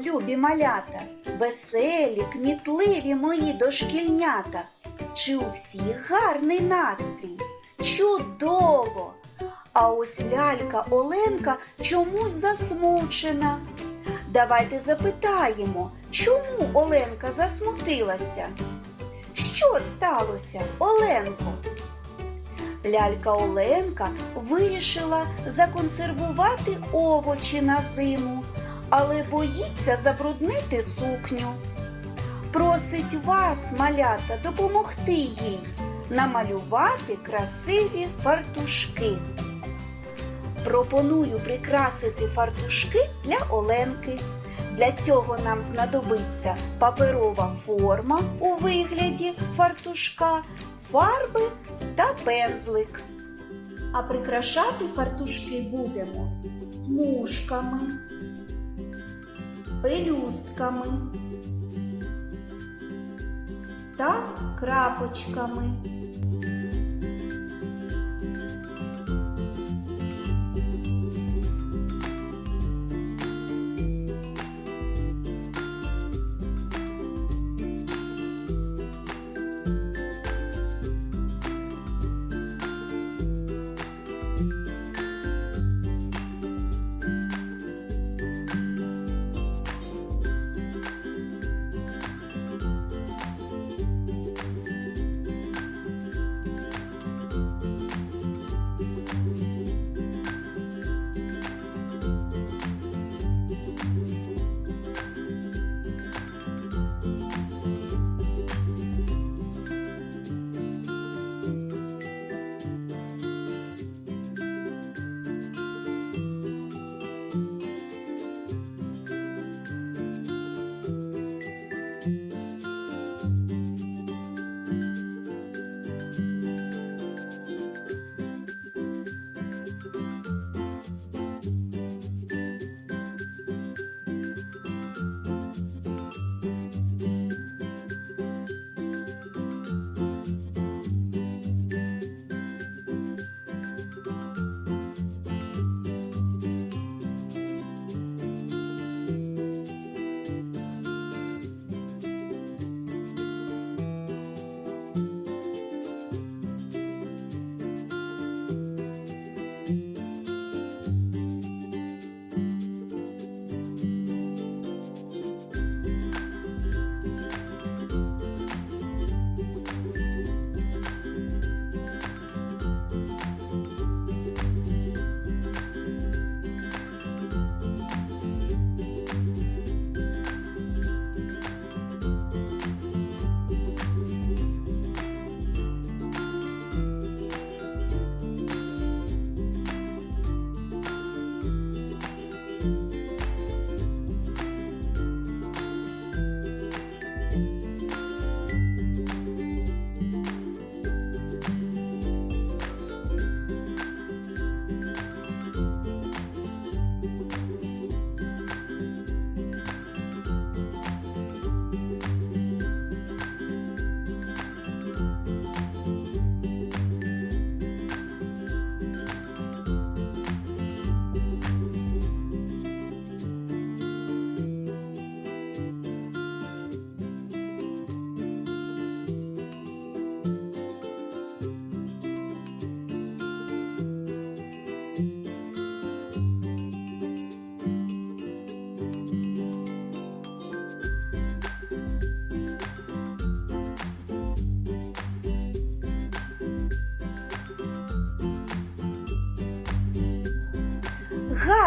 любі малята, веселі, кмітливі мої дошкільнята. Чи у всіх гарний настрій? Чудово! А ось лялька Оленка чомусь засмучена. Давайте запитаємо, чому Оленка засмутилася? Що сталося, Оленко? Лялька Оленка вирішила законсервувати овочі на зиму, але боїться забруднити сукню. Просить вас, малята, допомогти їй намалювати красиві фартушки. Пропоную прикрасити фартушки для Оленки. Для цього нам знадобиться паперова форма у вигляді фартушка, фарби та пензлик. А прикрашати фартушки будемо смужками, пелюстками та крапочками.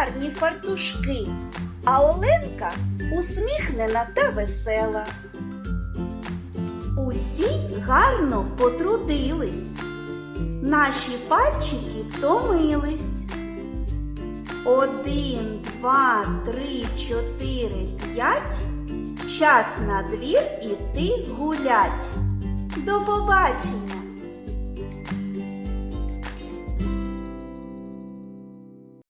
Гарні фартушки, а Оленка усміхнена та весела. Усі гарно потрудились, наші пальчики втомились. Один, два, три, чотири, п'ять. Час на двір іти гулять. До побачення!